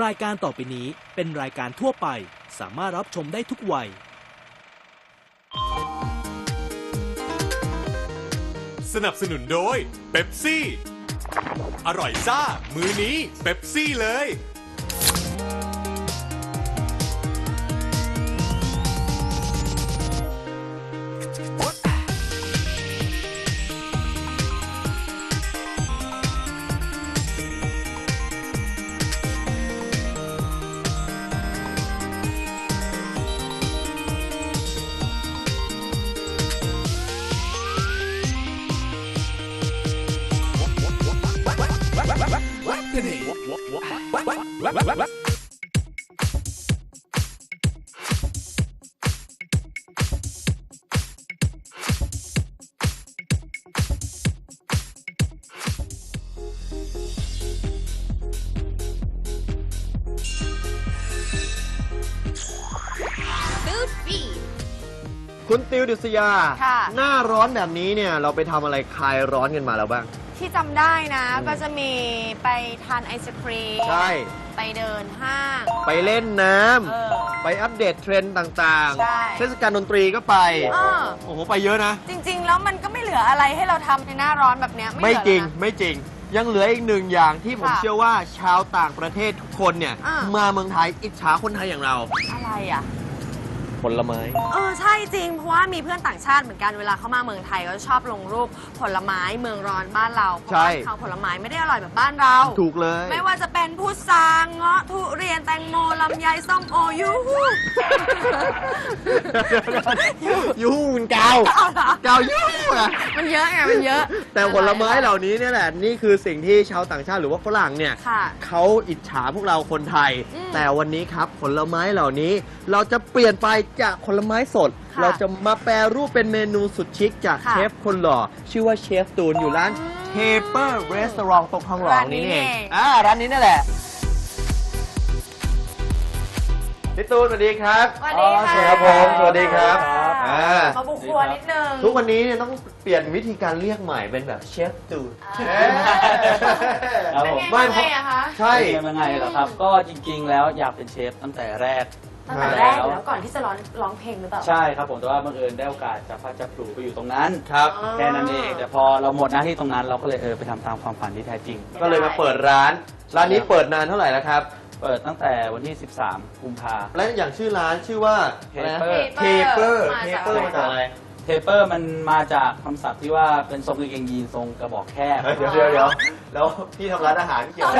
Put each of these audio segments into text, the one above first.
รายการต่อไปนี้เป็นรายการทั่วไป สามารถรับชมได้ทุกวัย สนับสนุนโดยเบปซี่ อร่อยซ่า มือนี้เบปซี่เลย Food Feed คุณติวดิษยา ค่ะ หน้าร้อนแบบนี้เนี่ย เราไปทำอะไรคลายร้อนกันมาแล้วบ้าง ที่จำได้นะ ก็จะมีไปทานไอศครีมใช่ ไปเดินห้าง ไปเล่นน้ำเออไปอัปเดตเทรนด์ต่างใช่เทศกาลดนตรีก็ไป เออ โอ้โห ไปเยอะนะ จริง ๆ แล้วมันก็ไม่เหลืออะไรให้เราทำในหน้าร้อนแบบเนี้ยไม่เหลือจริง แล้วนะ ไม่จริง ยังเหลืออีกหนึ่งอย่างที่ผมค่ะเชื่อว่าชาวต่างประเทศทุกคนเนี่ย อ่ามาเมืองไทยอิจฉาคนไทยอย่างเรา อะไรอะ ผลไม้ เออใช่จริง เพราะว่ามีเพื่อนต่างชาติเหมือนกันเวลาเขามาเมืองไทยเขาจะชอบลงรูปผลไม้เมืองร้อนบ้านเราเพราะใช่ ว่าเขาผลไม้ไม่ได้อร่อยแบบบ้านเรา ถูกเลย ไม่ว่าจะเป็นพุทราเงาะทุเรียนแตงโมลำไยส้มโอยูหูยูหูนกาวเอาเหรอกาวยูหูอะมันเยอะไงมันเยอะแต่ผลไม้เหล่านี้เนี่ยแหละนี่คือสิ่งที่ชาวต่างชาติหรือว่าฝรั่งเนี่ย ค่ะ เขาอิจฉาพวกเราคนไทย อืม แต่วันนี้ครับผลไม้เหล่านี้เราจะเปลี่ยนไปจากผลไม้สด ค่ะเราจะมาแปรรูปเป็นเมนูสุดชิคจากค่ะเชฟคนหล่อ ชื่อว่าเชฟตูนอยู่ร้านอืมเทเปอร์รีสอร์ทตรงทองหล่อร้านนี้นี่เองเอง อ่าร้านนี้นั่นแหละพี่ตูนสวัสดีครับสวัสดีค่ะสวัสดีครับผมสวัสดีครับอ่า มาบุกครัวนิดนึง ทุกวันนี้เนี่ยต้องเปลี่ยนวิธีการเรียกใหม่เป็นแบบเชฟตูนครับเป็นผมไงไม่มาไงอะคะ ใช่เป็นยังไงเหรอครับ ก็จริงๆ แล้วอยากเป็นเชฟตั้งแต่แรก ตั้งแต่แรกอยู่แล้วก่อนที่จะร้องร้องเพลงหรือเปล่า ใช่ครับผมแต่ว่าบังเอิญได้โอกาสจากพระจับปลูไปอยู่ตรงนั้นครับ อ๋อ แค่นั้นเองแต่พอเราหมดหน้าที่ตรงนั้นเราก็เลยเออไปทำตามความฝันที่แท้จริง ก็เลยมาเปิดร้าน ร้านนี้เปิดนานเท่าไหร่แล้วครับ เปิดตั้งแต่วันที่ 13 กุมภาและอย่างชื่อร้านชื่อว่า Taper เทเปอร์มาเทจากเปอร์มาจากอะไร เทเปอร์มันมาจากคำศัพท์ที่ว่าเป็นทรงกางเกงยีนทรงกระบอกแคบ เดี๋ยวเดี๋ยวเดี๋ยวแล้วพี่ทำร้านอาหารเกี่ยวอะไร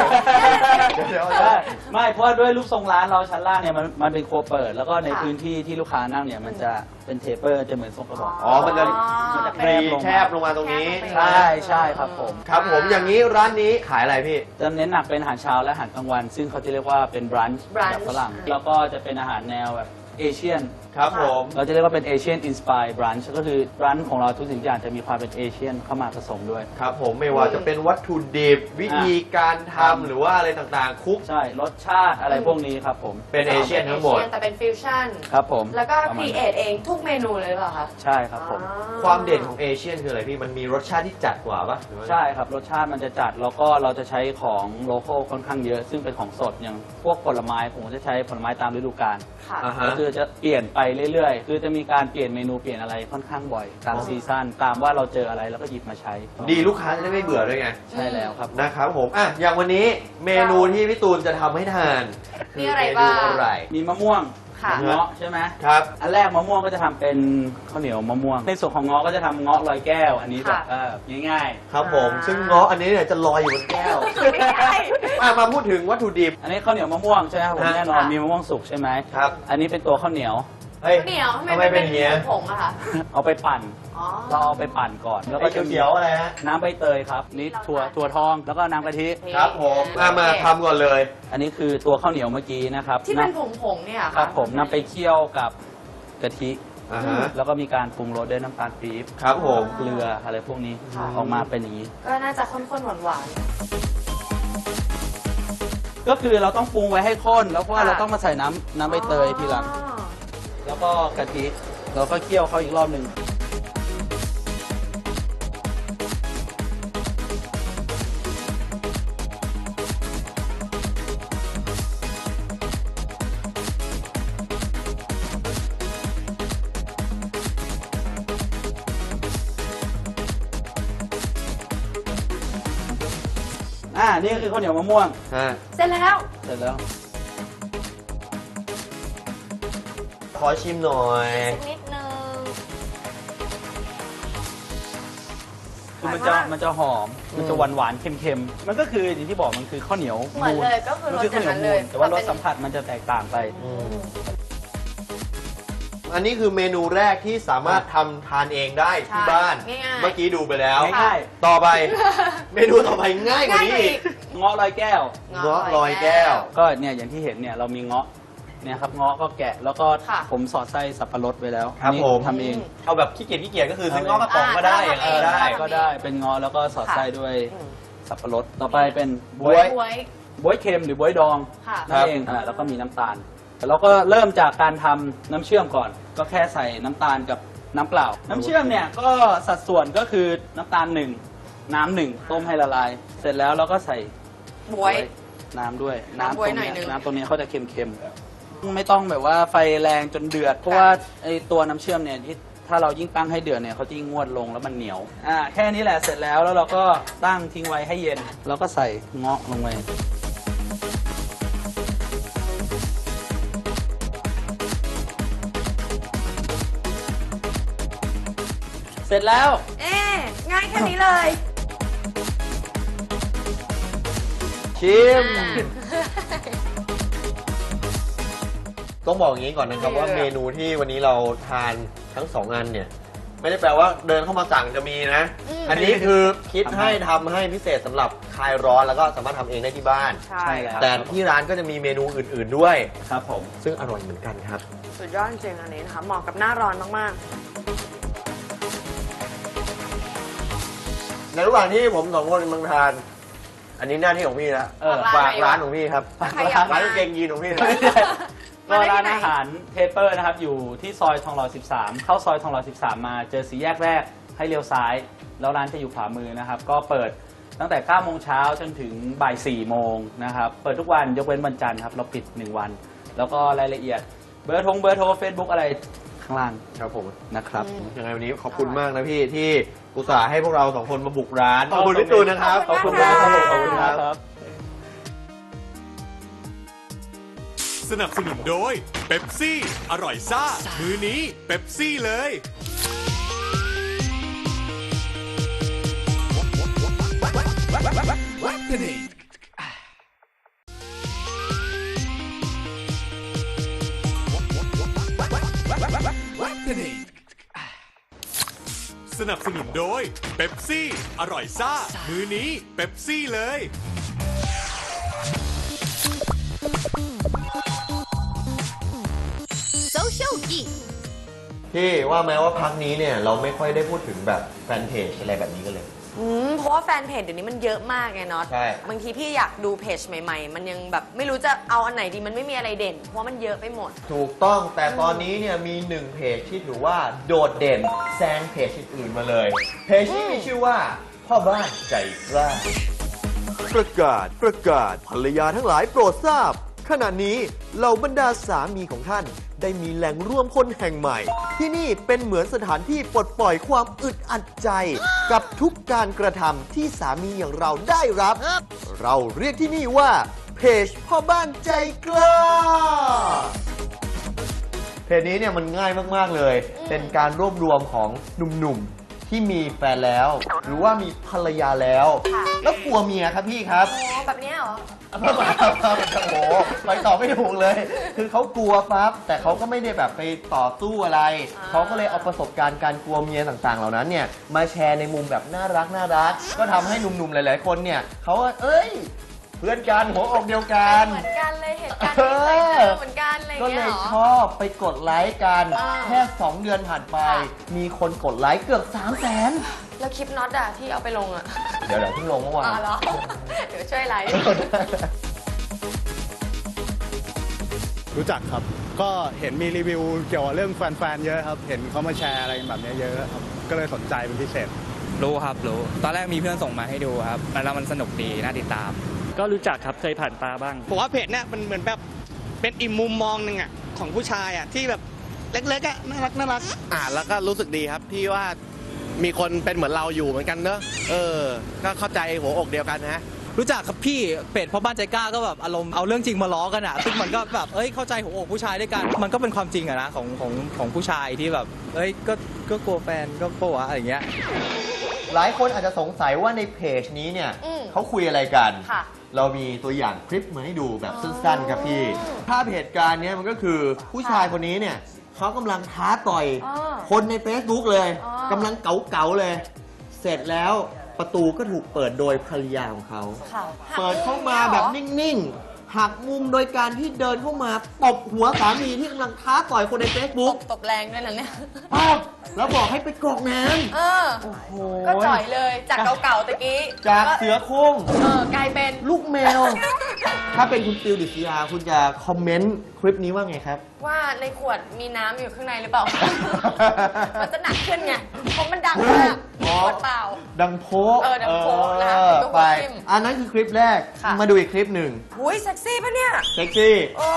เดี๋ยวเดี๋ยวใช่ไม่เพราะว่าด้วยรูปทรงร้านเราชั้นล่างเนี่ยมันมันเป็นครัวเปิด แล้วก็ในค่ะพื้นที่ที่ลูกค้านั่งเนี่ยมันจะเป็นเทเปอร์จะเหมือนทรงกระบอก อ๋อ มันจะมันจะแคบลงแคบลงมาตรงนี้ ใช่ใช่ครับผม ครับผมอย่างนี้ร้านนี้ขายอะไรพี่ จะเน้นหนักเป็นอาหารเช้าและอาหารกลางวัน ซึ่งเขาจะเรียกว่าเป็นบรันช์ brunch แบบฝรั่งแล้วก็จะเป็นอาหารแนวแบบ เอเชียน ครับผม เราจะเรียกว่าเป็นเอเชียนอินสปายบรันช์ก็คือบรันช์ของเราทุกสิ่งทุกอย่างจะมีความเป็นเอเชียนเข้ามาผสมด้วย ครับผมไม่ว่าจะเป็นวัตถุดิบวิธีการทำหรือว่าอะไรต่างๆ คุก ใช่ รสชาติอะไรพวกนี้ครับผม เป็นเอเชียนทั้งหมด แต่เป็นฟิวชั่น ครับผมแล้วก็ประคมาณรีเอทเองทุกเมนูเลยเหรอคะใช่ครับผมอ๋อความเด่นของเอเชียนคืออะไรพี่ มันมีรสชาติที่จัดกว่าปะหรือว่า ใช่ครับ รสชาติมันจะจัดแล้วก็เราจะใช้ของโลโก้ค่อนข้างเยอะ ซึ่งเป็นของสดอย่างพวกผลไม้ผมจะใช้ผลไม้ตามฤดูกาลค่ะ อ่าฮะ ก็คือจะเปลี่ยนไปเรื่อยๆ คือจะมีการเปลี่ยนเมนูเปลี่ยนอะไรค่อนข้างบ่อยตามซีซั่นตามว่าเราเจออะไรแล้วก็หยิบมาใช้ดีลูกค้าจะได้ไม่เบื่อด้วยไง ใช่แล้วครับ นะครับผมอะอย่างวันนี้เมนูที่พี่ตูนจะทำให้ทานมีอะไรคืบ้าง เมนูอะไร มีมะม่วง ค่ะ เงาะใช่ไหมครับ อันแรกมะม่วงก็จะทำเป็นข้าวเหนียวมะม่วง ในส่วนของเงาะก็จะทำเงาะลอยแก้ว อันนี้แบบค่ะเออง่าย ครับผม อ่า ซึ่งเงาะอันนี้เนี่ยจะลอยอยู่บนแก้วไม่ใช่ อะมาพูดถึงวัตถุดิบ ๆ อันนี้ข้าวเหนียวมะม่วงใช่ไหมครับผมฮะ แน่นอนค่ะ มีมะม่วงสุกใช่ไหมครับ อันนี้เป็นตัวข้าวเหนียว เฮ้ยเหนียวทำไมทำไมมันเป็เป็นนเงี้ยผงอะคะเอาไปปั่น อ๋อ เราเอาไปปั่นก่อน แล้วไอ้ก็จะมีเขียวๆอะไรฮะ น้ำใบเตยครับนี่ถั่วถั่วทองแล้วก็น้ำกะทิ ครับผมมามาทำก่อนเลย อันนี้คือตัวข้าวเหนียวเมื่อกี้นะครับที่เป็นำผงผงๆเนี่ยเหอครับผมนำไปเคี่ยวกับกะทิ อ่าฮะ แล้วก็มีการปรุงรสด้วยน้ำตาลปี๊บครับผม เกลืออะไรพวกนี้ค่ะ ออกมาเป็นอย่างนี้ ก็น่าจะข้นๆหวาน ก็คือเราต้องปรุงไว้ให้ข้น แล้วก็ค่ะ เราต้องมาใส่น้ำๆน้ำใบเตยทีหลัง อ๋อ แล้วก็กะทิแล้วก็เคี่ยวเขาอีกรอบหนึ่งอ่านี่คือข้าวเหนียวมะม่วง ฮะ เสร็จแล้ว เสร็จแล้ว อชิมหน่อยสักนิดนึง คือมันจะหวานมาก มันจะหอม มันจะหวานหวานๆเค็มๆ มันก็คืออย่างที่บอกมันคือข้าวเหนียวเหมือนเลยก็คือมันรสคืออข้าวย่างเหนีนั้ยวนมูเลยนแต่ว่ารสเป็นสัมผัสมันจะแตกต่างไปอันนี้คือเมนูแรกที่สามารถทำทานเองได้ที่ใช่บ้านง่ายๆ เมื่อกี้ดูไปแล้ว ง่ายต่อไป เมนูต่อไปง่ายกว่านี้อีก ๆเงาะลอยแก้ว เงาะลอยแก้ว ก็เนี่ยอย่างที่เห็นเนี่ยเรามีเงาะ เนี่ยครับเงาะก็แกะแล้วก็ค่ะ ผมสอดไส้สับปะรดไว้แล้วครับนี่ผม ทำเอง เอาแบบขี้เกียจขี้เกียจก็คือซื้อเงาะกระป๋องก็ได้อ่าอย่างนั้นก็ได้ทำเองก็ได้เป็นเงาะแล้วก็สอดไส้ด้วยอืม สับปะรดต่อไปเป็นบบ๊ววยยบวยบวยเค็มหรือบวยดองค่ะ นั่นเองอ่าแล้วก็มีน้ำตาลแล้วก็เริ่มจากการทำน้ำเชื่อมก่อน ก็แค่ใส่น้ำตาลกับน้ำเปล่า น้ำเชื่อมเนี่ยก็สัดส่วนก็คือน้ำตาลหนึ่งน้ำหนึ่งต้มให้ละลาย เสร็จแล้วเราก็ใส่บวย น้ำด้วยน้ำบ๊วยตรงหน่อยนึง น้ำตรงนี้เขาจะเค็มๆ ไม่ต้องแบบว่าไฟแรงจนเดือด เพราะว่าไอตัวน้ำเชื่อมเนี่ยที่ถ้าเรายิ่งตั้งให้เดือดเนี่ยเขาจะยิ่งงวดลงแล้วมันเหนียวอ่าแค่นี้แหละเสร็จแล้วแล้วเราก็ตั้งทิ้งไว้ให้เย็น แล้วก็ใส่เงาะลงไปเสร็จแล้ว เอ๊ะง่ายแค่นี้เลย ชิม ต้องบอกอย่างนี้ก่อนนะครับว่าเมนูที่วันนี้เราทานทั้งสองอันเนี่ย ไม่ได้แปลว่าเดินเข้ามาสั่งจะมีนะอืมอันนี้คือคิดทำให้ให้ทำให้พิเศษสำหรับคลายร้อนแล้วก็สามารถทำเองได้ที่บ้าน ใช่ใช่แล้วแต่ที่ร้านก็จะมีเมนูอื่นๆด้วย ครับผม ซึ่งอร่อยเหมือนกันครับ สุดยอดจริงๆอันนี้นะคะเหมาะกับหน้าร้อนมาก ในระหว่างที่ผมสองคนกำลังทาน อันนี้หน้าที่ของพี่แล้วเออฝากร้านของพี่ครับถ้าใครอยากมา ร้านกางเกงยีนของพี่นะ ก็ร้านอาหารเทเปอร์นะครับ อยู่ที่ซอยทองหล่อ 13 เข้าซอยทองหล่อ 13 มาเจอสีแยกแรกให้เลี้ยวซ้าย แล้วร้านจะอยู่ขวามือนะครับ ก็เปิดตั้งแต่ 9 โมงเช้าจนถึงบ่าย 4 โมงนะครับ เปิดทุกวันยกเว้นวันจันทร์ครับ เราปิด 1 วัน แล้วก็รายละเอียดเบอร์โทงเบอร์โทร Facebook อะไรข้างล่างครับผม นะครับ ยังไงวันนี้ขอบคุณมากนะพี่ที่อุตส่าห์ให้พวกเราสองคนมาบุกร้านขอบคุณพี่ตูนนะครับขอบคุณมากครับผมขอบคุณมากครับ สนับสนุนโดยเบปซี่ อร่อยซ่า มือนี้เบปซี่เลย สนับสนุนโดยเบปซี่ อร่อยซ่า มือนี้เบปซี่เลย Social Geek พี่ว่าแม้ว่าพักนี้เนี่ยเราไม่ค่อยได้พูดถึงแบบแฟนเพจอะไรแบบนี้กันเลยๆอืมเพราะว่าแฟนเพจเดี๋ยวนี้มันเยอะมากไงเนาะใช่ บางทีพี่อยากดูเพจใหม่ ๆ มันยังแบบไม่รู้จะเอาอันไหนดีมันไม่มีอะไรเด่น เพราะว่ามันเยอะไปหมด ถูกต้องแต่ตอนนี้เนี่ยมีหนึ่งเพจที่ถือว่าโดดเด่นแซงเพจอื่นๆมาเลย เพจนี้มีชื่อว่า พ่อบ้านใจกล้า ประกาศประกาศภรรยาทั้งหลายโปรดทราบ ขณะนี้เหล่าบรรดาสามีของท่าน ได้มีแหล่งร่วมพลแห่งใหม่ ที่นี่เป็นเหมือนสถานที่ปลดปล่อยความอึดอัดใจ กับทุกการกระทำที่สามีอย่างเราได้รับ เราเรียกที่นี่ว่าเพจพ่อบ้านใจกล้าเพจนี้เนี่ยมันง่ายมาก ๆ เลย เป็นการรวบรวมของหนุ่มๆ ที่มีแฟนแล้ว หรือว่ามีภรรยาแล้ว ค่ะ แล้วกลัวเมียครับพี่ครับ โอ้แบบเนี้ยเหรอ โอ้โหไปต่อไม่ถูกเลย คือเขากลัวปั๊บแต่เขาก็ไม่ได้แบบไปต่อสู้อะไร อ่า เขาก็เลยเอาประสบการณ์การกลัวเมียต่างๆ เหล่านั้นเนี่ยมาแชร์ในมุมแบบน่ารักน่ารัก ก็ทำให้หนุ่มๆหลาย ๆ คนเนี่ยเขาว่าเอ้ยเพื่อนกันหัวอกเดียวกัน เหมือนกันเลยเหตุการณ์นี้ใส่เจอเหมือนกันอะไรก็เงี้เลยยเหรอ ชอบไปกดไลค์กัน อ่าแค่ 2 เดือนผ่านไป ค่ะ มีคนกดไลค์เกือบ3 0 0แสนแล้วคลิปน็อตอะที่เอาไปลงอะเดี๋ยวเดี๋ยวเพิ่งลงเมื่อวาอ๋อน เหรอ เดี๋ยวช่วยไลฟ์ รู้จักครับ ก็เห็นมีรีวิวเกี่ยวกับเรื่องแฟนๆ เยอะครับ เห็นเขามาแชร์อะไรแบบนี้เยอะครับ ก็เลยสนใจเป็นพิเศษ รู้ครับรู้ ตอนแรกมีเพื่อนส่งมาให้ดูครับ แล้วมันสนุกดี น่าติดตาม ก็รู้จักครับเคยผ่านตาบ้าง ผมว่าเพจเนี่ยมันเหมือนแบบเป็นอีกมุมมองหนึ่งอะของผู้ชายอะที่แบบเล็กๆอะน่ารักน่ารักอ่านแล้วก็รู้สึกดีครับที่ว่ามีคนเป็นเหมือนเราอยู่เหมือนกันเนอะเออ ก็เข้าใจหัวอกเดียวกันนะรู้จักครับพี่เป็ดพ่อบ้านใจกล้าก็แบบอารมณ์เอาเรื่องจริงมาล้อกันอะซึ่งมันก็แบบเอ้ยเข้าใจหัวอกผู้ชายด้วยกัน มันก็เป็นความจริงอะนะของของของผู้ชายที่แบบ เอ้ยก็ก็กลัวแฟนก็กลัวอะไรอย่างเงี้ยหลายคนอาจจะสงสัยว่าในเพจนี้เนี่ยอืมเขาคุยอะไรกัน ค่ะ เรามีตัวอย่างคลิปมาให้ดูแบบสั้นๆครับพี่ภาพเหตุการณ์เนี้ยมันก็คือผู้ชายคนนี้เนี่ยเขากำลังท้าต่อย อ๋อคนใน Facebook เลยอ๋อ กำลังเก๋าๆเลย เสร็จแล้วประตูก็ถูกเปิดโดยภรรยาของเขา ค่ะเปิดเข้ามาแบบนิ่งๆ หักมุมโดยการที่เดินเข้ามาตบหัวสามีที่กำลังท้าต่อยคนใน ต Facebook บตบแรงด้วยนะเนี่ย อ้าวแล้วบอกให้ไปกรอกน้เออำโอ้โหก็จ่อยเลย จากเก่าๆตะกี้จากเสือโคร่ง เออกลายเป็น ลูกแมว ถ้าเป็นคุณฟิลดิศยาคุณจะคอมเมนต์คลิปนี้ว่าไงครับ ว่าในขวดมีน้ำอยู่ข้างในหรือเปล่า มันจะหนักขึ้นไง เพราะมันดังมากอ๋อขวดเปล่า ดังโพะเออดังโพะนะคะเออเป็นตัวไป จิ้มอันนั้นคือคลิปแรก ค่ะ มาดูอีกคลิปหนึ่งหุยเซ็กซี่ปะเนี่ย เซ็กซี่ โอ้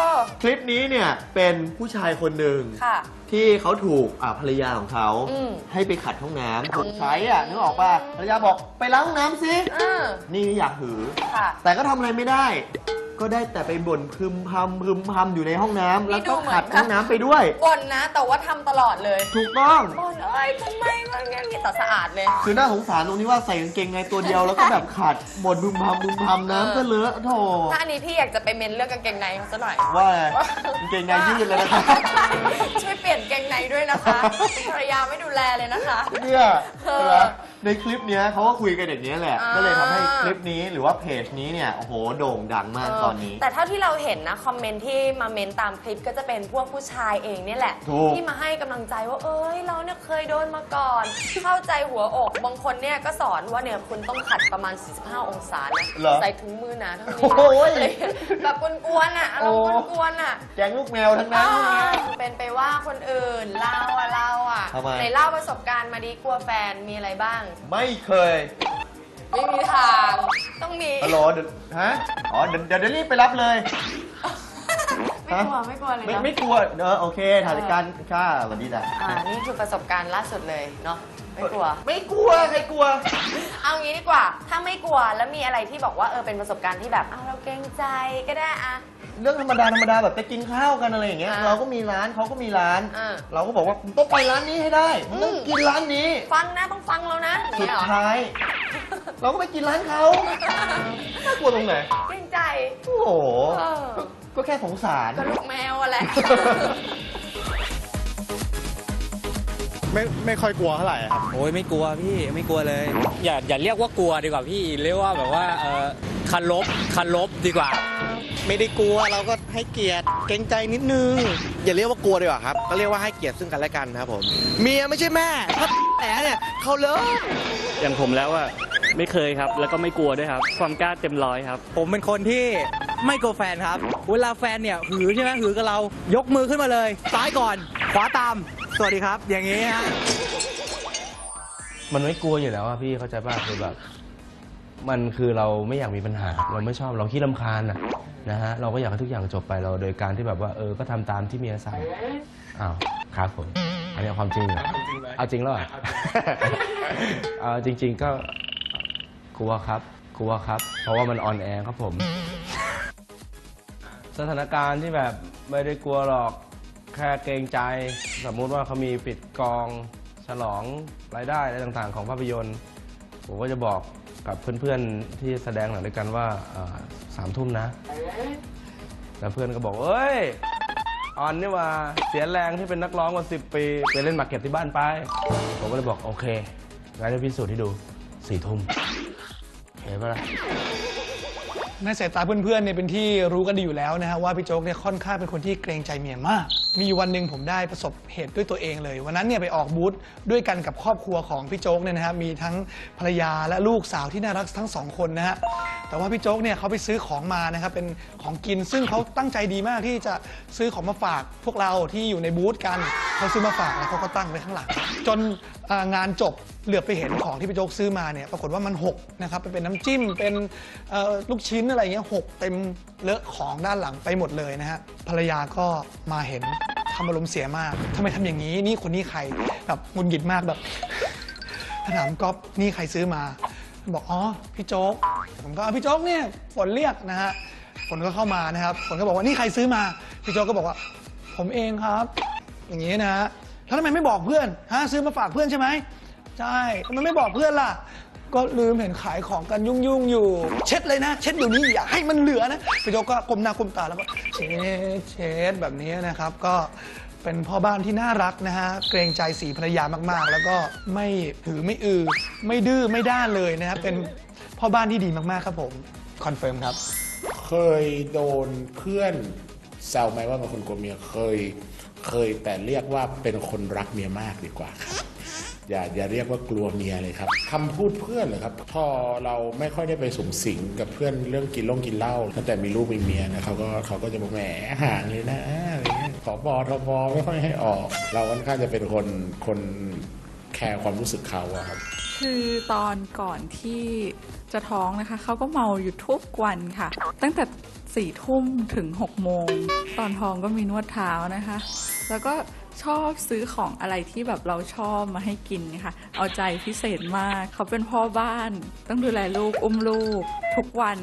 คลิปนี้เนี่ยเป็นผู้ชายคนหนึ่ง ค่ะที่เขาถูกอ่าภรรยาของเขาอืม ให้ไปขัดห้องน้ำถูกใช้อะนึกออกป่ะภรรยาบอกไปล้างห้องน้ำสิ เออนี่อยากหือ ค่ะ แต่ก็ทำอะไรไม่ได้ ก็ได้แต่ไปบ่นพึมพำพึมพำอยู่ในห้องน้ำแล้วก็ขัดห้องน้ำไปด้วย บ่นนะ แต่ว่าทำตลอดเลยถูกต้อง บ่นเอ้ยทำไมมันงั้นมีแต่สะอาดเลย คือน่าสงสารตรงที่ว่าใส่กางเกงในตัวเดียวแล้วก็แบบขัดบ่นพึมพำพึมพำน้ำก็เลอะโถถ้าอันนี้พี่อยากจะไปเมนเรื่องกางเกงในเขาซะหน่อยว่าไงกางเกงในยืดเลยนะครับ ช่วยเปลี่ยนเกงในด้วยนะคะภรรยาไม่ดูแลเลยนะคะ เนี่ยเออใช่ไหม ในคลิปเนี้ยเขาก็คุยกันอย่างนี้ยแหละ อ่า ก็เลยทำให้คลิปนี้หรือว่าเพจนี้เนี่ยโอ้โหโด่งดังมากตอนนี้แต่เท่าที่เราเห็นนะ คอมเมนต์ที่มาเมนตามคลิปก็จะเป็นพวกผู้ชายเองเนี่ยแหละ ถูก ที่มาให้กำลังใจว่าเอ้ย เราเนี่ยเคยโดนมาก่อน เข้าใจหัวอกบางคนเนี่ยก็สอนว่าเนี่ยคุณต้องขัดประมาณ 45 องศานะเหรอใส่ถุงมือหนะทั้งนี้โอ้ยอะไรอย่างเงี้ยแบบกวนๆอะอารมณ์กวนๆอะ แกงลูกแมวทั้งนั้นพวกเนี้ย เป็นไปว่าคนอื่นเล่าอะเล่าอะทำไมไหนเล่าประสบการณ์มาดีกลัวแฟนมีอะไรบ้างไม่เคยไม่มีทาง ต้องมี ฮัลโหลเดี๋ยวฮะอ๋อเดี๋ยวเดี๋ยวเดี๋ยวรีบไปรับเลย ไม่กลัว ไม่กลัวเลยไม่เนาะไม่กลัวเออโอเคถ่ายรายการค่ะสวัสดีจ้ะ อ่า นี่คือประสบการณ์ล่าสุดเลยเนาะ ไม่กลัว ไม่กลัวใครกลัว เอางี้ดีกว่า ถ้าไม่กลัวแล้วมีอะไรที่บอกว่าเออเป็นประสบการณ์ที่แบบอ้าวเราเกรงใจก็ได้อะ เรื่องธรรมดาธรรมดาแบบไปกินข้าวกันอะไรอย่างเงี้ยอ่าเราก็มีร้านเขาก็มีร้าน อ่า เราก็บอกว่ามึงต้องไปร้านนี้ให้ได้มึงต้องอืมกินร้านนี้ ฟังนะต้องฟังแล้วนะอย่างสุดเงี้ยเหรอท้าย เราก็ไปกินร้านเขาน่ากลัวตรงไหนเกรงใจ โอ้โหเออ ก็ก็แค่สงสาร ก็ลูกแมวอะแหละ ไม่ไม่ค่อยกลัวเท่าไหร่ครับโอ้ยไม่กลัวพี่ไม่กลัวเลย อย่าอย่าเรียกว่ากลัวดีกว่าพี่เรียกว่าแบบว่าเออคันลบคันลบดีกว่า ไม่ได้กลัวเราก็ให้เกียรติเกรงใจนิดนึง อย่าเรียกว่ากลัวดีกว่าครับก็เรียกว่าให้เกียรติซึ่งกันและกันครับผมเมียไม่ใช่แม่ถ้าแหมเนี่ยเขาเลิกอย่างผมแล้วอะไม่เคยครับ แล้วก็ไม่กลัวด้วยครับ ความกล้าเต็มร้อยครับ ผมเป็นคนที่ไม่กลัวแฟนครับ เวลาแฟนเนี่ยหือใช่ไหมหือกับเรายกมือขึ้นมาเลย ซ้ายก่อน ขวาตาม สวัสดีครับ อย่างนี้ฮะมันไม่กลัวอยู่แล้วอะพี่เข้าใจป่ะคือแบบ มันคือเราไม่อยากมีปัญหา เราไม่ชอบเราขี้ลำคาญอะนะฮะเราก็อยากให้ทุกอย่างจบไปเราโดยการที่แบบว่าเออก็ทำตามที่เมียสั่งอ้าวครับผมอันนี้ความจริงเหรอเอาจริงแล้วเหรอเอาจริง ๆก็กลัวครับกลัวครับ เพราะว่ามันออนแอร์ครับผม สถานการณ์ที่แบบไม่ได้กลัวหรอก แค่เกรงใจ สมมุติว่าเขามีปิดกองฉลองรายได้อะไรต่างๆ ของภาพยนตร์ ผมก็จะบอกกับเพื่อนๆที่แสดงหนังด้วยกันว่าสามทุ่มนะ แล้วเพื่อนก็บอกเอ้ยออนนี่ว่าเสียแรงที่เป็นนักร้องมาสิบปี ไปเล่นหมากเก็ตที่บ้านไป ผมก็เลยบอกโอเคงั้นจะพิสูจน์ให้ดูสี่ทุ่มเห็นปะล่ะในสายตาเพื่อนๆเนี่ยเป็นที่รู้กันดีอยู่แล้วนะฮะว่าพี่โจ๊กเนี่ยค่อนข้างเป็นคนที่เกรงใจเมียมาก มีวันหนึ่งผมได้ประสบเหตุด้วยตัวเองเลย วันนั้นเนี่ยไปออกบูธด้วยกันกับครอบครัวของพี่โจ๊กเนี่ยนะฮะมีทั้งภรรยาและลูกสาวที่น่ารักทั้งสองคนนะฮะแต่ว่าพี่โจ๊กเนี่ยเขาไปซื้อของมานะครับเป็นของกินซึ่งเขาตั้งใจดีมากที่จะซื้อของมาฝากพวกเราที่อยู่ในบูธกันเขาซื้อมาฝากแล้วเขาก็ตั้งไว้ข้างหลังจนอ่างานจบเหลือบไปเห็นของที่พี่โจ๊กซื้อมาเนี่ยปรากฏว่ามันหกนะครับเป็นน้ำจิ้มเป็นเอ่อลูกชิ้นอะไรเงี้ยหกเต็มเลอะของด้านหลังไปหมดเลยนะฮะภรรยาก็มาเห็น ทำอารมณ์เสียมากทำไมทำอย่างนี้ นี่คนนี้ใครแบบงุนหงิดมากแบบถามก๊อฟนี่ใครซื้อมา บอกอ๋อพี่โจ๊กผมก็อะพี่โจ๊กเนี่ยฝนเรียกนะฮะฝนก็เข้ามานะครับฝนก็บอกว่านี่ใครซื้อมาพี่โจ๊กก็บอกว่า ผมเองครับ อย่างนี้นะฮะแล้วทำไมไม่บอกเพื่อนฮะซื้อมาฝากเพื่อนใช่ไหมใช่ทำไมไม่บอกเพื่อนล่ะ ก็ลืมเห็นขายของกันยุ่งๆอยู่ เช็ดเลยนะ เช็ดเดี๋ยวนี้อย่าให้มันเหลือนะพี่โจ๊กก็ก้มหน้าก้มตาแล้วก็เช็ดเช็ดแบบนี้นะครับ ก็เป็นพ่อบ้านที่น่ารักนะฮะ เกรงใจสีภรรยามากๆ แล้วก็ไม่หือไม่อือ ไม่ดื้อไม่ด้านเลยนะครับเป็นพ่อบ้านที่ดีมากๆครับผมคอนเฟิร์มครับเคยโดนเพื่อนแซวไหมว่าเป็นคนกลัวเมียเคย เคยแต่เรียกว่าเป็นคนรักเมียมากดีกว่าครับ อย่าอย่าเรียกว่ากลัวเมียเลยครับคำพูดเพื่อนเหรอครับพอเราไม่ค่อยได้ไปสูงสิงกับเพื่อนเรื่องกินล่งกินเหล้าตั้งแต่มีลูกมีเมียนะเขาก็เขาก็จะบอกแหมห่างเลยนะอะไรเงี้ยขอบอทบไม่ค่อยให้ออก เราค่อนข้างจะเป็นคนคนแคร์ความรู้สึกเขาอะครับ คือตอนก่อนที่ จะท้องนะคะ เขาก็เมาอยู่ทุกวันค่ะ ตั้งแต่สี่ทุ่มถึงหกโมง ตอนท้องก็มีนวดเท้านะคะ แล้วก็ชอบซื้อของอะไรที่แบบเราชอบมาให้กินค่ะ เอาใจพิเศษมาก เขาเป็นพ่อบ้าน ต้องดูแลลูก อุ้มลูก ทุกวัน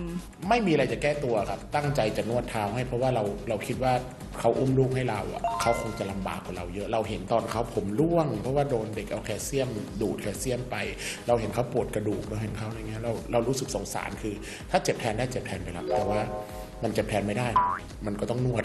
ไม่มีอะไรจะแก้ตัวครับ ตั้งใจจะนวดเท้าให้เพราะว่าเราเราคิดว่า เขาอุ้มลูกให้เราอะเขาคงจะลำบากกว่าเราเยอะ เราเห็นตอนเขาผมร่วง เพราะว่าโดนเด็กเอาแคลเซียม ดูดแคลเซียมไป เราเห็นเขาปวดกระดูกเราเห็นเขาอะไรเงี้ยเราเรารู้สึกสงสารคือ ถ้าเจ็บแทนได้เจ็บแทนไปแล้วแต่ว่ามันเจ็บแทนไม่ได้ มันก็ต้องนวด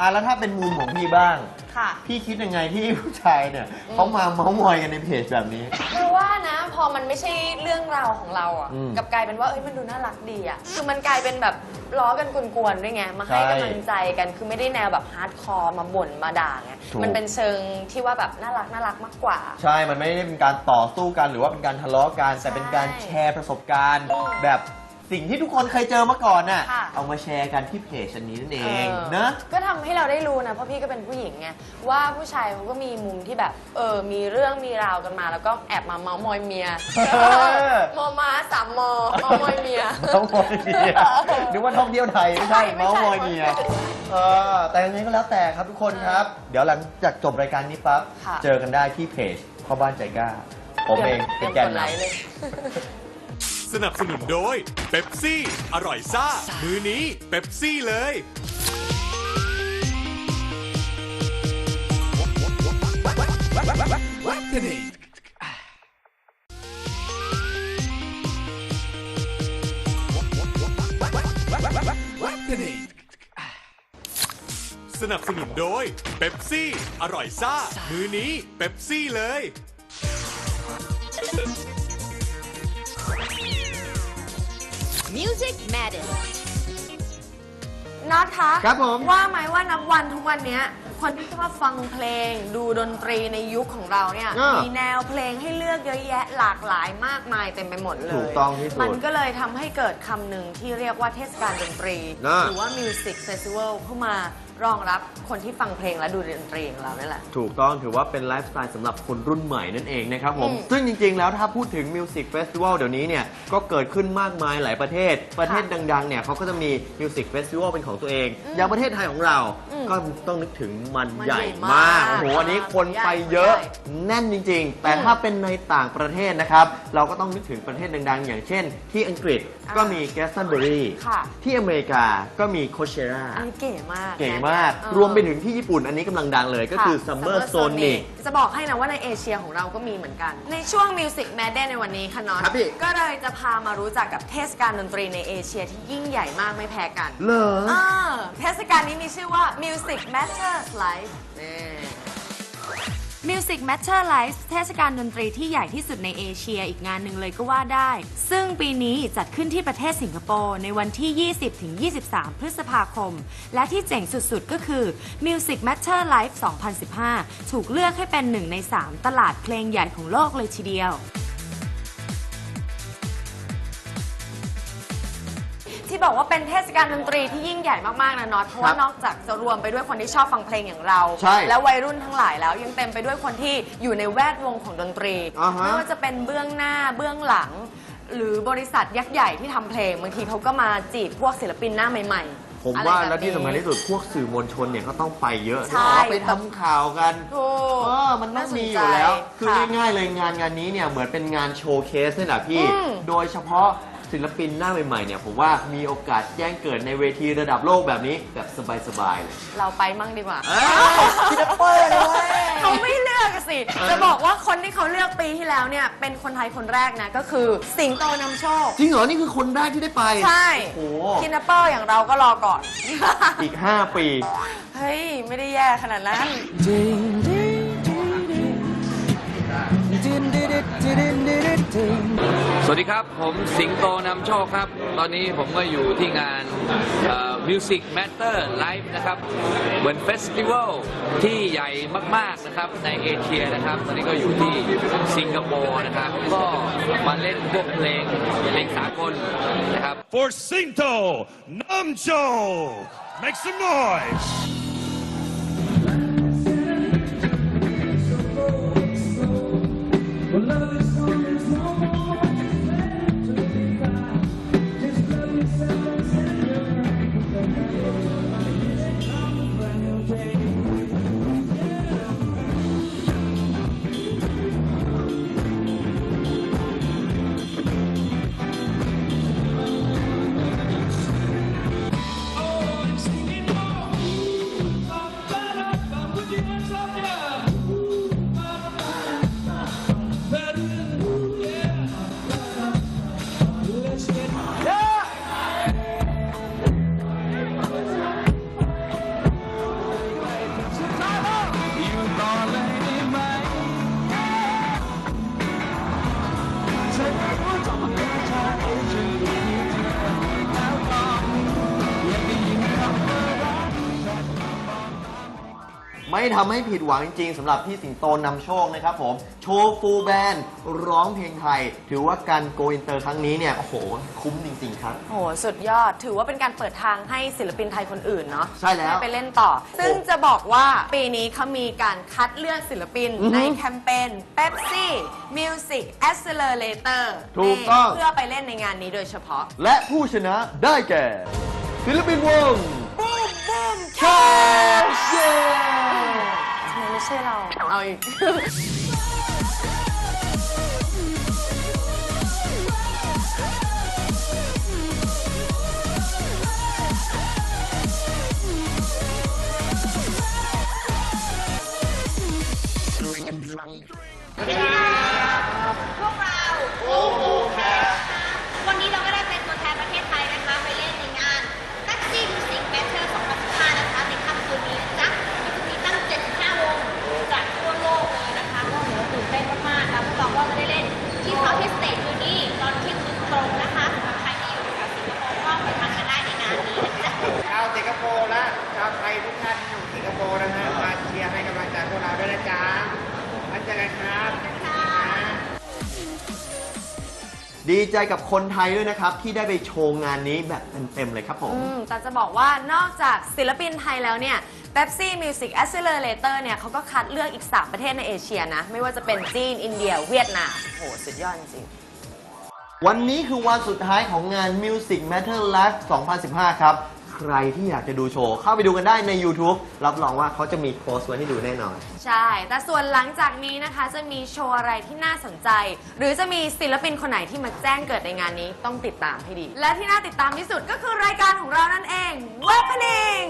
อะแล้วถ้าเป็นมุมของพี่บ้าง ค่ะ พี่คิดยังไงที่ผู้ชายเนี่ยเขามาเมาส์มอยกันในเพจแบบนี้ คือว่านะพอมันไม่ใช่เรื่องราวของเราอะอืมกลับกลายเป็นว่าเอ้ยมันดูน่ารักดีอะคือมันกลายเป็นแบบล้อกันกวนๆด้วยไงมาให้ใช่กำลังใจกันคือไม่ได้แนวแบบฮาร์ดคอร์มาบ่นมาด่าไงถูก มันเป็นเชิงที่ว่าแบบน่ารักน่ารักมากกว่า ใช่ มันไม่ได้เป็นการต่อสู้กัน หรือว่าเป็นการทะเลาะกัน แต่เป็นการแชร์ประสบการณ์ แบบ สิ่งที่ทุกคนเคยเจอมาก่อนน่ะ ค่ะ เอามาแชร์กันที่เพจอันนี้นั่นเองเออนะก็ทำให้เราได้รู้นะ เพราะพี่ก็เป็นผู้หญิงไง ว่าผู้ชายเขาก็มีมุมที่แบบ เออ มีเรื่องมีราวกันมา แล้วก็แอบมาเมาส์มอยเมียอมอมาสามมอเมาส์มอยเมีย เมาส์มอยเมียนึกว่าท่องเที่ยวไทยไม่ใช่ไม่ใช่ เมาส์มอยเมียเออแต่ยังไงก็แล้วแต่ครับทุกคนครับ เดี๋ยวหลังจากจบรายการนี้ปั๊บ ค่ะ เจอกันได้ที่เพจพ่อบ้านใจกล้า ผมเองเป็นแกนตรียมกดไลนำค์เลย สนับสนุนโดยเบปซี่ อร่อยซ่า มือนี้เบปซี่เลย สนับสนุนโดยเบปซี่ อร่อยซ่า มือนี้เบปซี่เลย Music Matters น็อตคะครับผม ว่าไหมว่านับวันทุกวันเนี้ย คนที่ชอบฟังเพลง ดูดนตรีในยุคของเราเนี่ย อ่ามีมีแนวเพลงให้เลือกเยอะแยะหลากหลายมากมายเต็มไปหมดเลย ถูกต้องที่สุดมันก็เลยทำให้เกิดคำหนึ่งที่เรียกว่าเทศกาลดนตรี น่าหรือว่า Music Festival เข้ามา รองรับคนที่ฟังเพลงและดูดนตรีของเรานี่แหละ ถูกต้องถือว่าเป็นไลฟ์สไตล์สำหรับคนรุ่นใหม่นั่นเองนะครับผม อืมซึ่งจริง ๆ แล้วถ้าพูดถึงมิวสิกเฟสติวัลเดี๋ยวนี้เนี่ย ก็เกิดขึ้นมากมายหลายประเทศ ประเทศดัง ๆ เนี่ยเขาก็จะมีมิวสิกเฟสติวัลเป็นของตัวเองอืมอย่างประเทศไทยของเรา อืมก็ต้องนึกถึงมันมันใหญ่ใหญ่มามากกโอ้โหวันนี้คนไปเยอะ ใหญ่ แน่นจริง ๆ แต่ถ้าเป็นในต่างประเทศนะครับ เราก็ต้องนึกถึงประเทศดัง ๆ อย่างเช่น ที่อังกฤษก็มีแกสตันเบอรี่ ค่ะ ที่อเมริกาก็มีโคเชรา อันนี้เก๋มากเก๋มาก เออ รวมไปถึงที่ญี่ปุ่นอันนี้กำลังดังเลยก็คือะ Summer Summer Sonic จะบอกให้นะว่าในเอเชียของเราก็มีเหมือนกัน ในช่วง Music m a d ในวันนี้ค่ะน้องครับพี่ ก็เลยจะพามารู้จักกับเทศกาลดนตรีในเอเชียที่ยิ่งใหญ่มากไม่แพ้กัน เหรอ เออเทศกาลนี้มีชื่อว่า Music Matters Live นี่ Music Matter Live เทศกาลดนตรีที่ใหญ่ที่สุดในเอเชียอีกงานหนึ่งเลยก็ว่าได้ ซึ่งปีนี้จัดขึ้นที่ประเทศสิงคโปร์ในวันที่ 20-23 พฤษภาคม และที่เจ๋งสุดๆ ก็คือ Music Matter Live 2015 ถูกเลือกให้เป็นหนึ่งใน 3 ตลาดเพลงใหญ่ของโลกเลยทีเดียว ที่บอกว่าเป็นเทศกาลดนตรีที่ยิ่งใหญ่มากๆนะน็อตเพราะว่านอกจากจะรวมไปด้วยคนที่ชอบฟังเพลงอย่างเรา ใช่และวัยรุ่นทั้งหลายแล้วยังเต็มไปด้วยคนที่อยู่ในแวดวงของดนตรีอ่าฮะ ไม่ว่าจะเป็นเบื้องหน้าเบื้องหลัง หรือบริษัทยักษ์ใหญ่ที่ทำเพลงบางทีเขาก็มาจีบพวกศิลปินหน้าใหม่ๆผมอะไรว่าบบและที่นี้สำคัญที่สุดพวกสื่อมวลชนเนี่ยเขาต้องไปเยอะใช่ไปทำข่าวกัน ถูก เออ มันต้องมีอน่าสนใจยู่แล้ว คือค่ะง่ายๆเลยงานงานนี้เนี่ย เหมือนเป็นงานโชว์เคสนี่แหละพี่ อืมโดยเฉพาะ ศิลปินหน้าใหม่ๆเนี่ยผมว่ามีโอกาสแจ้งเกิดในเวทีระดับโลกแบบนี้แบบสบายๆเลยเราไปมั่งดีกว่าพี่ดับเบิลเลย เขาไม่เลือกอะสิ จะบอกว่าคนที่เขาเลือกปีที่แล้วเนี่ย เป็นคนไทยคนแรกนะ ก็คือสิงโตนำโชค จริงเหรอ นี่คือคนแรกที่ได้ไปใช่โอ้โหกินแอปเปิลอย่างเราก็รอก่อน อีก 5 ปี เฮ้ย ไม่ได้แย่ขนาดนั้น สวัสดีครับ ผมสิงโตนำโชคครับ ตอนนี้ผมก็อยู่ที่งาน Music Matter Live นะครับเหมือนเฟสติวัลที่ใหญ่มาก ๆ นะครับ ในเอเชียนะครับ ตอนนี้ก็อยู่ที่สิงคโปร์นะครับ ก็มาเล่นพวกเพลงเพลงสากลนะครับ for Singto Namcho. Make some noise. question. ไม่ทำให้ผิดหวังจริงๆสำหรับพี่สิงโตนำโชคนะครับผม โชว์ฟูลแบนด์ร้องเพลงไทย ถือว่าการโกอินเตอร์ครั้งนี้เนี่ย โอ้โห คุ้มจริงๆครับโหสุดยอดถือว่าเป็นการเปิดทางให้ศิลปินไทยคนอื่นเนาะใช่แล้วห้ไปเล่นต่อ ซึ่งจะบอกว่าปีนี้เขามีการคัดเลือกศิลปินอือฮึในแคมเปญ Pepsi Music Accelerator ถูกต้อง นี่เพื่อไปเล่นในงานนี้โดยเฉพาะ และผู้ชนะได้แก่ศิลปินวง บูมบูมแคชเย้ทำ ไมไม่ใช่เรา เอาอีกพวกเราโอ้โหวันนี้เราก็ได้เป็นตัวแทนประเทศไทยนะคะ ไปเล่นในงาน Taxi Music Battle 2015 นะคะในค่ำคืนนี้นะจ๊ะก็จะมีตั้ง 75 วงจากทั่วโลกเลยนะคะ ก็เดี๋ยวตื่นเต้นมากๆนะพวกเราก็จะได้เล่นที่ South East Stage คืนนี้ตอนเที่ยงคืนตรงนะคะสำหรับใครที่อยู่แถวสิงคโปร์ก็ไปทานกันได้ในงานนี้นะจ๊ะ ชาวสิงคโปร์และชาวไทยทุกท่านที่อยู่สิงคโปร์นะฮะมาเชียร์ให้กำลังใจพวกเราด้วยนะจ๊ะมาเจอกันครับ ดีใจกับคนไทยด้วยนะครับ ที่ได้ไปโชว์งานนี้แบบเต็มๆเลยครับผม อืมแต่จะบอกว่านอกจากศิลปินไทยแล้วเนี่ย Pepsi Music Accelerator เนี่ยเขาก็คัดเลือกอีก 3 ประเทศในเอเชียนะ ไม่ว่าจะเป็นจีน อินเดีย เวียดนาม โห สุดยอดจริง วันนี้คือวันสุดท้ายของงาน Music Matter Live 2015 ครับ ใครที่อยากจะดูโชว์ เข้าไปดูกันได้ใน YouTube รับรองว่าเขาจะมีโพสต์ไว้ให้ดูแน่นอน ใช่ แต่ส่วนหลังจากนี้นะคะจะมีโชว์อะไรที่น่าสนใจ หรือจะมีศิลปินคนไหนที่มาแจ้งเกิดในงานนี้ต้องติดตามให้ดี และที่น่าติดตามที่สุดก็คือรายการของเรานั่นเอง Weaponing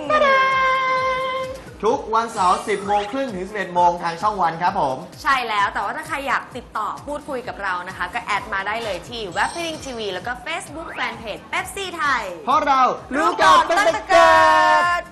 ทุกวันเสาร์ 10 โมงครึ่งถึง 11 โมงทางช่องวันครับผม ใช่แล้วแต่ว่าถ้าใครอยากติดต่อพูดคุยกับเรานะคะ ก็แอดมาได้เลยที่ Weaponing TV แล้วก็ Facebook Fanpage Pepsi ไทย เพราะเรารู้ก่อนตั้งแต่เกิด